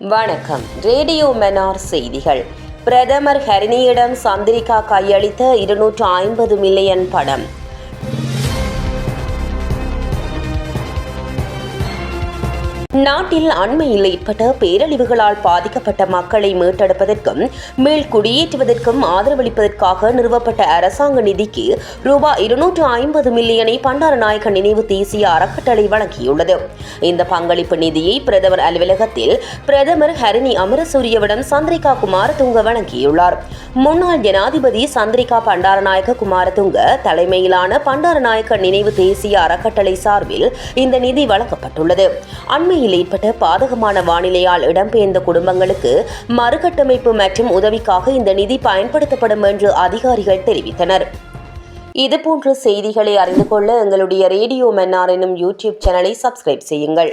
வணக்கம். ரேடியோ மெனார் செய்திகள். பிரதமர் ஹரிணியிடம் சந்திரிகா கையளித்த இருநூற்று ஐம்பது மில்லியன் பணம் நாட்டில் அண்மையில் ஏற்பட்ட பேரழிவுகளால் பாதிக்கப்பட்ட மக்களை மீட்டெடுப்பதற்கும் மேல் குடியேற்றுவதற்கும் ஆதரவளிப்பதற்காக நிறுவப்பட்ட அரசாங்க நிதிக்கு ரூபாய் இருநூற்று ஐம்பது மில்லியனை பண்டாரநாயக்க நினைவு தேசிய அறக்கட்டளை வழங்கியுள்ளது. இந்த பங்களிப்பு நிதியை பிரதமர் அலுவலகத்தில் பிரதமர் ஹரிணி அமரசூரியவிடம் சந்திரிகா குமாரதுங்க வழங்கியுள்ளார். முன்னாள் ஜனாதிபதி சந்திரிகா பண்டாரநாயக்க குமாரதுங்க தலைமையிலான பண்டாரநாயக்க நினைவு தேசிய அறக்கட்டளை சார்பில் இந்த நிதி வழங்கப்பட்டுள்ளது. அண்மையில் ஏற்பட்ட பாதகமான வானிலையால் இடம்பெயர்ந்த குடும்பங்களுக்கு மறுகட்டமைப்பு மற்றும் உதவிக்காக இந்த நிதி பயன்படுத்தப்படும் என்று அதிகாரிகள் தெரிவித்தனர். இதுபோன்ற செய்திகளை அறிந்து கொள்ள எங்களுடைய ரேடியோ மன்னார் எனும் யூடியூப் சேனலை சப்ஸ்கிரைப் செய்யுங்கள்.